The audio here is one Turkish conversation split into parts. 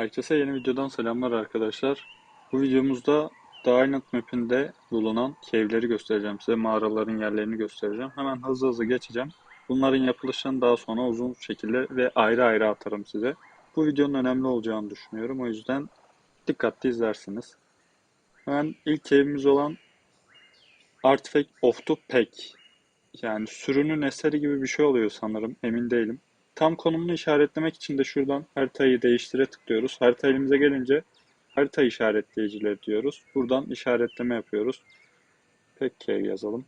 Herkese yeni videodan selamlar arkadaşlar. Bu videomuzda Dynant Map'inde bulunan cave'leri göstereceğim size. Mağaraların yerlerini göstereceğim. Hemen hızlı hızlı geçeceğim. Bunların yapılışını daha sonra uzun şekilde ve ayrı ayrı atarım size. Bu videonun önemli olacağını düşünüyorum. O yüzden dikkatli izlersiniz. Hemen ilk cave'imiz olan Artifact of the Pack. Yani sürünün eseri gibi bir şey oluyor sanırım. Emin değilim. Tam konumunu işaretlemek için de şuradan haritayı değiştire tıklıyoruz. Harita elimize gelince harita işaretleyicileri diyoruz. Buradan işaretleme yapıyoruz. Peki yazalım.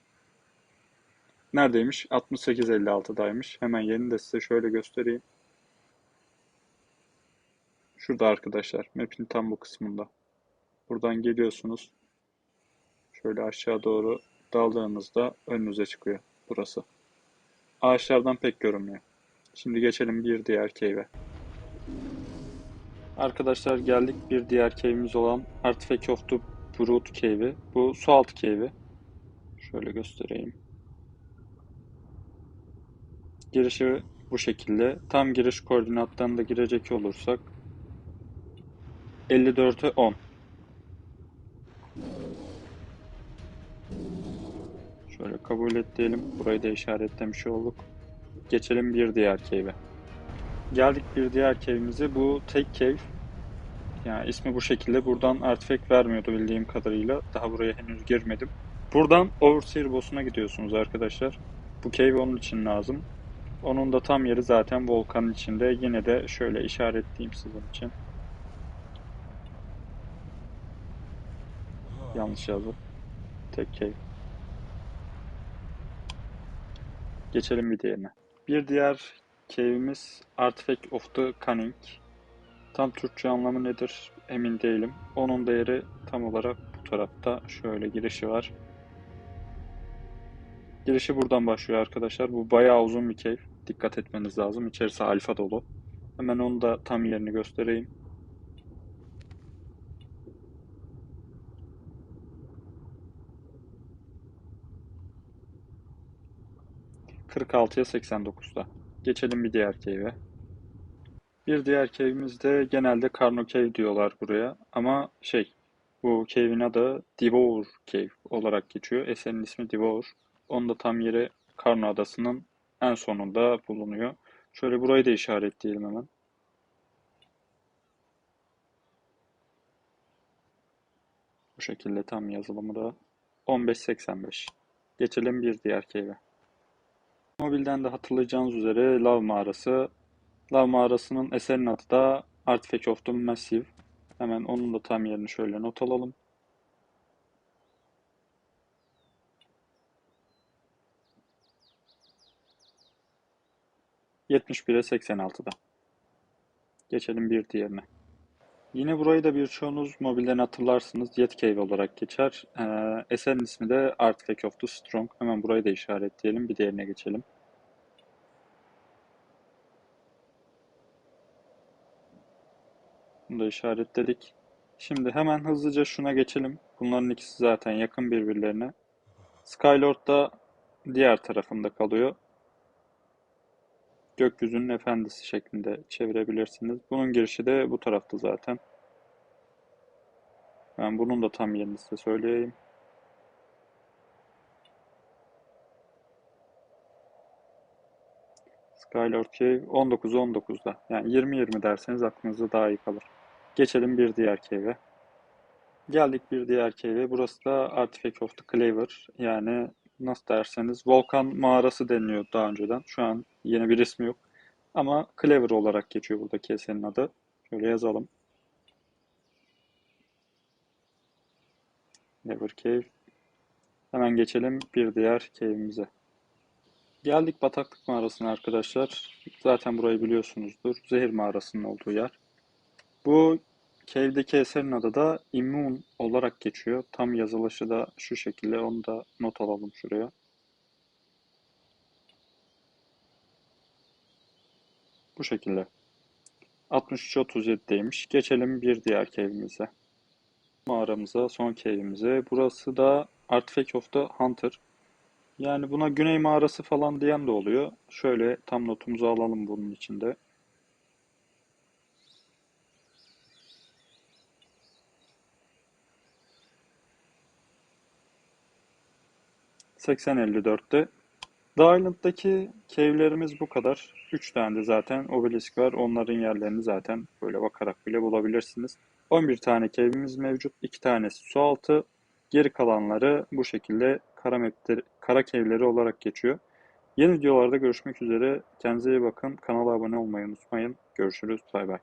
Neredeymiş? 6856'daymış. Hemen yerini de size şöyle göstereyim. Şurada arkadaşlar. Map'in tam bu kısmında. Buradan geliyorsunuz. Şöyle aşağı doğru daldığınızda önünüze çıkıyor burası. Ağaçlardan pek görünmüyor. Şimdi geçelim bir diğer cave'e. Arkadaşlar geldik bir diğer cave'imiz olan Artifact of the Brood cave'i. Bu su altı cave'i. Şöyle göstereyim. Girişi bu şekilde. Tam giriş koordinatlarını da girecek olursak 54'e 10. Şöyle kabul et diyelim. Burayı da işaretlemiş olduk. Geçelim bir diğer cave'e. Geldik bir diğer cave'imize. Bu tek cave. Yani ismi bu şekilde. Buradan artifact vermiyordu bildiğim kadarıyla. Daha buraya henüz girmedim. Buradan Overseer boss'una gidiyorsunuz arkadaşlar. Bu cave onun için lazım. Onun da tam yeri zaten volkanın içinde. Yine de şöyle işaretleyeyim sizin için. Yanlış yazdım. Tek cave. Geçelim bir diğerine. Bir diğer cave'imiz Artifact of the Cunning. Tam Türkçe anlamı nedir emin değilim. Onun da yeri tam olarak bu tarafta. Şöyle girişi var. Girişi buradan başlıyor arkadaşlar. Bu bayağı uzun bir cave. Dikkat etmeniz lazım. İçerisi alfa dolu. Hemen onu da tam yerini göstereyim. ...46'ya 89'da. Geçelim bir diğer cave'e. Bir diğer cave'imiz de genelde Carno Cave diyorlar buraya. Ama şey, bu cave'in adı Devour Cave olarak geçiyor. Eserin ismi Devour. Onun da tam yeri Carno Adası'nın en sonunda bulunuyor. Şöyle burayı da işaretleyelim hemen. Bu şekilde tam yazılımı da 1585. Geçelim bir diğer cave'e. Mobilden de hatırlayacağınız üzere Lav Mağarası. Lav Mağarası'nın eserin adı da Artifact of the Massive. Hemen onun da tam yerini şöyle not alalım. ...71'e 86'da. Geçelim bir diğerine. Yine burayı da birçoğunuz mobilden hatırlarsınız. Jet Cave olarak geçer. Ee, eserin ismi de Artifact of the Strong. Hemen burayı da işaretleyelim. Bir diğerine geçelim. Bunu da işaretledik. Şimdi hemen hızlıca şuna geçelim. Bunların ikisi zaten yakın birbirlerine. Skylord da diğer tarafında kalıyor. Gökyüzünün efendisi şeklinde çevirebilirsiniz. Bunun girişi de bu tarafta zaten. Ben bunun da tam yerini size söyleyeyim. Skylord Cave 19-19'da. Yani 20-20 derseniz aklınızda daha iyi kalır. Geçelim bir diğer cave'e. Geldik bir diğer cave'e. Burası da Artifact of the Claver. Yani nasıl derseniz volkan mağarası deniliyor daha önceden. Şu an yeni bir ismi yok. Ama Claver olarak geçiyor buradaki eserin adı. Şöyle yazalım. Claver Cave. Hemen geçelim bir diğer cave'imize. Geldik bataklık mağarasına arkadaşlar. Zaten burayı biliyorsunuzdur. Zehir mağarasının olduğu yer. Bu cave'deki eserin adı da Immune olarak geçiyor. Tam yazılışı da şu şekilde. Onu da not alalım şuraya. Bu şekilde. 63-37'deymiş. Geçelim bir diğer cave'imize. Mağaramıza, son cave'imize. Burası da Artifact of the Hunter. Yani buna Güney Mağarası falan diyen de oluyor. Şöyle tam notumuzu alalım bunun içinde. 8054'te. The Island'daki cave'lerimiz bu kadar. 3 tane de zaten obelisk var. Onların yerlerini zaten böyle bakarak bile bulabilirsiniz. 11 tane cave'imiz mevcut. 2 tanesi su altı. Geri kalanları bu şekilde kara, mapleri, kara cave'leri olarak geçiyor. Yeni videolarda görüşmek üzere. Kendinize iyi bakın. Kanala abone olmayı unutmayın. Görüşürüz. Bay bay.